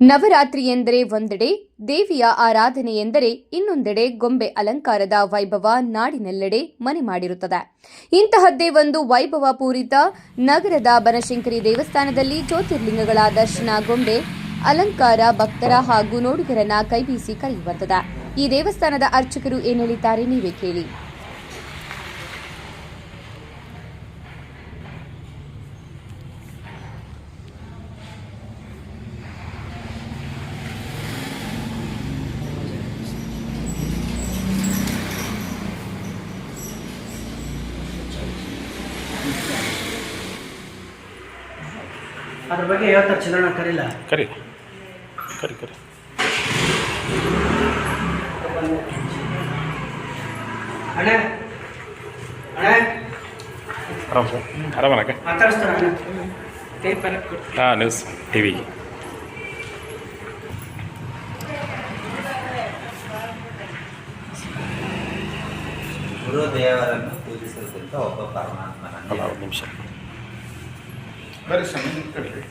ನವರಾತ್ರಿ ಎಂದರೆ ಒಂದೆಡೆ, ದೇವಿಯ ಆರಾಧನೆ ಎಂದರೆ ಇನ್ನೊಂದೆಡೆ ಗೊಂಬೆ ಅಲಂಕಾರದ ವೈಭವ ನಾಡಿನೆಲ್ಲೆಡೆ ಮನೆ ಮಾಡಿರುತ್ತದೆ. ಇಂತಹದ್ದೇ ಒಂದು ವೈಭವ ಪೂರಿತ ನಗರದ ಬನಶಂಕರಿ ದೇವಸ್ಥಾನದಲ್ಲಿ ಜ್ಯೋತಿರ್ಲಿಂಗಗಳ ದರ್ಶನ ಗೊಂಬೆ, ಅಲಂಕಾರ, ಭಕ್ತರ ಹಾಗೂ ನೋಡುಗರನ್ನ ಕೈಬೀಸಿ ಕರೆಯುವಂತದ. ಈ ದೇವಸ್ಥಾನದ ಅರ್ಚಕರು ಏನ್ ಹೇಳಿದ್ದಾರೆ, ನೀವೇ ಕೇಳಿ. ಅದ್ರ ಬಗ್ಗೆ ಹೇಳ್ತಾರೆ ಚಂದ್ರಣ್ಣ ಕರೀಲ. ಕರಿ. ಕರಿ ಕರಿ. ಅಣ್ಣ ಅಣ್ಣ. ಆರಾಮ್ ಸರ್. ಆರಾಮನಕ್ಕ ಮಾತಾಡಿಸ್ತಾರ ಅಣ್ಣ. ಹಾಂ ನ್ಯೂಸ್ ಟಿ ವಿ ಗುರುದೇವರನ್ನು ಪೂಜಿಸುತ್ತಿದ್ದ ಒಬ್ಬ ಪರಮಾತ್ಮನ ನಿಮಿಷ. ಬರೀ ಸಮಯ ಕಟ್ರಿ ಹೇಳ್ರಿ.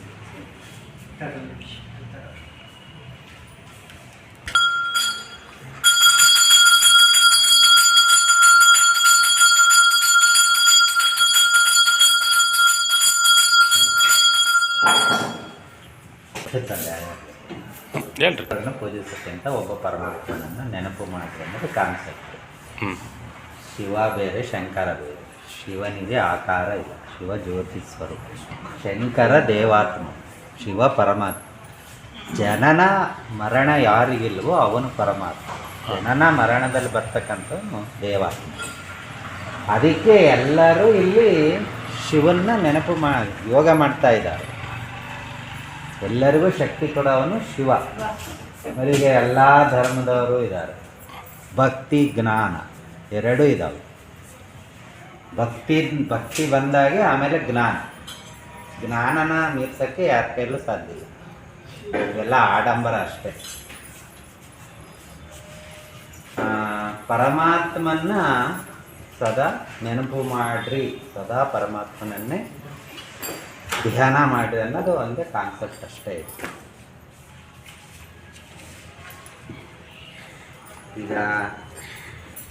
ಅವರನ್ನು ಅಂತ ಒಬ್ಬ ಪರಮಾತ್ಮನನ್ನು ನೆನಪು ಮಾಡಿದ್ರೆ ಅನ್ನೋದು ಕಾನ್ಸೆಪ್ಟ್ ಶಿವ ಬೇರೆ ಶಂಕರ ಬೇರೆ. ಶಿವನಿಗೆ ಆಕಾರ ಇಲ್ಲ. ಶಿವ ಜ್ಯೋತಿ ಸ್ವರೂಪ. ಶಂಕರ ದೇವಾತ್ಮ. ಶಿವ ಪರಮಾತ್ಮ. ಜನನ ಮರಣ ಯಾರಿಗಿಲ್ಲವೋ ಅವನು ಪರಮಾತ್ಮ. ಜನನ ಮರಣದಲ್ಲಿ ಬರ್ತಕ್ಕಂಥವನು ದೇವಾತ್ಮ. ಅದಕ್ಕೆ ಎಲ್ಲರೂ ಇಲ್ಲಿ ಶಿವನ್ನ ನೆನಪು ಮಾ, ಯೋಗ ಮಾಡ್ತಾ ಇದ್ದಾರೆ. ಎಲ್ಲರಿಗೂ ಶಕ್ತಿ ಕೊಡೋವನು ಶಿವ. ಅವರಿಗೆ ಎಲ್ಲ ಧರ್ಮದವರು ಇದ್ದಾರೆ. ಭಕ್ತಿ, ಜ್ಞಾನ, ಎರಡೂ ಇದ್ದಾವೆ ಭಕ್ತಿ ಭಕ್ತಿ ಬಂದಾಗೆ ಆಮೇಲೆ ಜ್ಞಾನ. ಜ್ಞಾನನ ಮೀರ್ಸೋಕ್ಕೆ ಯಾರ ಕೈಲೂ ಸಾಧ್ಯ ಇಲ್ಲ. ಇವೆಲ್ಲ ಆಡಂಬರ ಅಷ್ಟೇ. ಪರಮಾತ್ಮನ್ನ ಸದಾ ನೆನಪು ಮಾಡಿರಿ, ಸದಾ ಪರಮಾತ್ಮನನ್ನೇ ಧ್ಯಾನ ಮಾಡಿ ಅನ್ನೋದು ಒಂದೇ ಕಾನ್ಸೆಪ್ಟ್ ಅಷ್ಟೇ ಇದೆ ಈಗ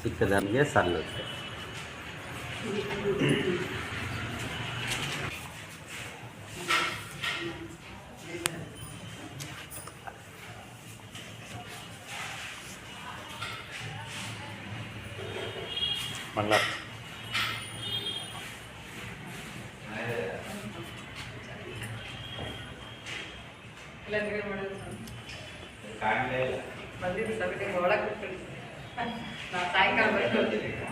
ಚಿಕ್ಕದನಿಗೆ ಸಲ್ಲುತ್ತೆ. ಇಲ್ಲ. ಬಂದಿದ್ದು ಸಭೆಗೆ ಒಳಗೆ. ನಾ ಸಾಯಂಕಾಲ ಬರ್ತೀನಿ.